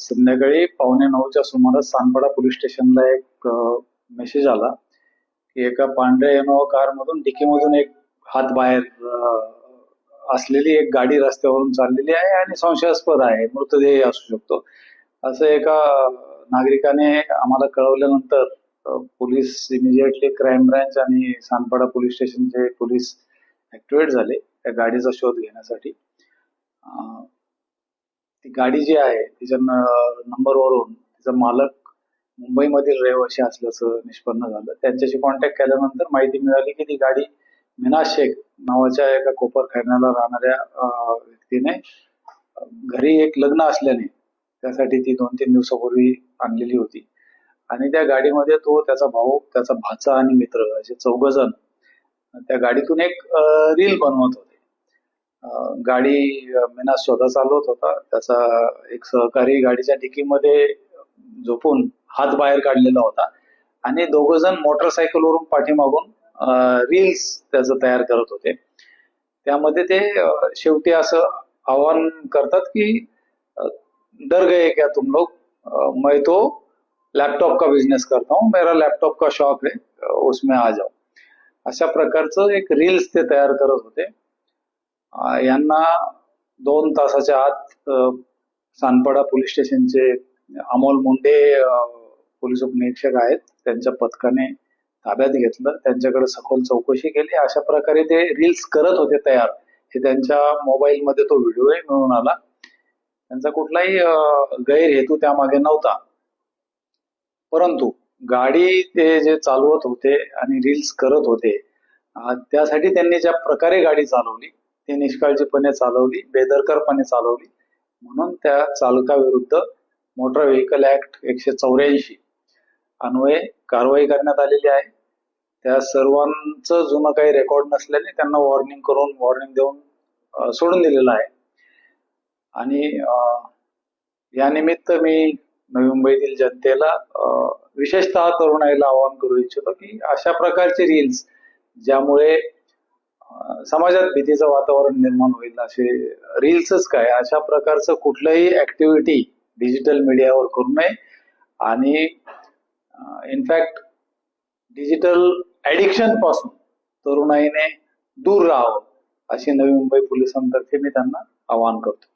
संध्याकाळी पावणे नऊच्या सुमारास सानपाडा पोलीस स्टेशनला एक मेसेज आला की एका पांढऱ्या इनोवा कार मधून डिकीमधून एक हात बाहेर असलेली एक गाडी रस्त्यावरून चाललेली आहे आणि संशयास्पद आहे मृतदेह असू शकतो. असं एका नागरिकाने आम्हाला कळवल्यानंतर पोलीस इमिजिएटली क्राईम ब्रँच आणि सानपाडा पोलीस स्टेशनचे पोलीस ऍक्टिव्हेट झाले त्या गाडीचा शोध घेण्यासाठी. ती गाडी जी आहे तिच्या नंबरवरून तिचा मालक मुंबईमधील रहिवाशी असल्याचं निष्पन्न झालं. त्यांच्याशी कॉन्टॅक्ट केल्यानंतर माहिती मिळाली की ती गाडी मीना शेख नावाच्या एका कोपर खैरण्याला राहणाऱ्या व्यक्तीने घरी एक लग्न असल्याने त्यासाठी ती दोन तीन दिवसापूर्वी आणलेली होती. आणि त्या गाडीमध्ये तो त्याचा भाऊ त्याचा भाचा आणि मित्र असे चौघ जण त्या गाडीतून एक रील बनवत होते. गाडी मीना स्वतः चालवत होता. त्याचा एक सहकारी गाडीच्या डिकीमध्ये झोपून हात बाहेर काढलेला होता. आणि दोघ जण मोटरसायकलवरून पाठीमागून रील्स त्याचं तयार करत होते. त्यामध्ये ते शेवटी असं आवाहन करतात की डर गए क्या तुम लोग? मैं तो लॅपटॉप का बिझनेस करता हूँ. मेरा लॅपटॉप का शॉप है उसमें आ जाओ. अशा प्रकारचं एक रील्स ते तयार करत होते. यांना दोन तासाच्या आत सानपाडा पोलीस स्टेशनचे अमोल मुंडे पोलीस उपनिरीक्षक आहेत त्यांच्या पथकाने ताब्यात घेतलं. त्यांच्याकडे सखोल चौकशी केली. अशा प्रकारे ते रील्स करत होते तयार. हे त्यांच्या मोबाईलमध्ये तो व्हिडिओ मिळून आला. त्यांचा कुठलाही गैरहेतू त्यामागे नव्हता. परंतु गाडी ते जे चालवत होते आणि रील्स करत होते त्यासाठी त्यांनी ज्या प्रकारे गाडी चालवली ती निष्काळजीपणे चालवली बेदरकारपणे चालवली. म्हणून त्या चालकाविरुद्ध मोटर व्हेकल ऍक्ट एकशे चौऱ्याऐंशी अन्वये कारवाई करण्यात आलेली आहे. त्या सर्वांचं जुनं काही रेकॉर्ड नसल्याने त्यांना वॉर्निंग करून वॉर्निंग देऊन सोडून दिलेलं आहे. आणि यानिमित्त मी नवी मुंबईतील जनतेला विशेषतः तरुणाईला आवाहन करू इच्छितो की अशा प्रकारचे रील्स ज्यामुळे समाजात भीतीचं वातावरण निर्माण होईल असे रील्सच काय? अशा प्रकारचं कुठलंही ऍक्टिव्हिटी डिजिटल मीडियावर करू नये. आणि इनफॅक्ट डिजिटल ऍडिक्शनपासून तरुणाईने दूर राहावं अशी नवी मुंबई पोलिसांतर्फे मी त्यांना आवाहन करतो.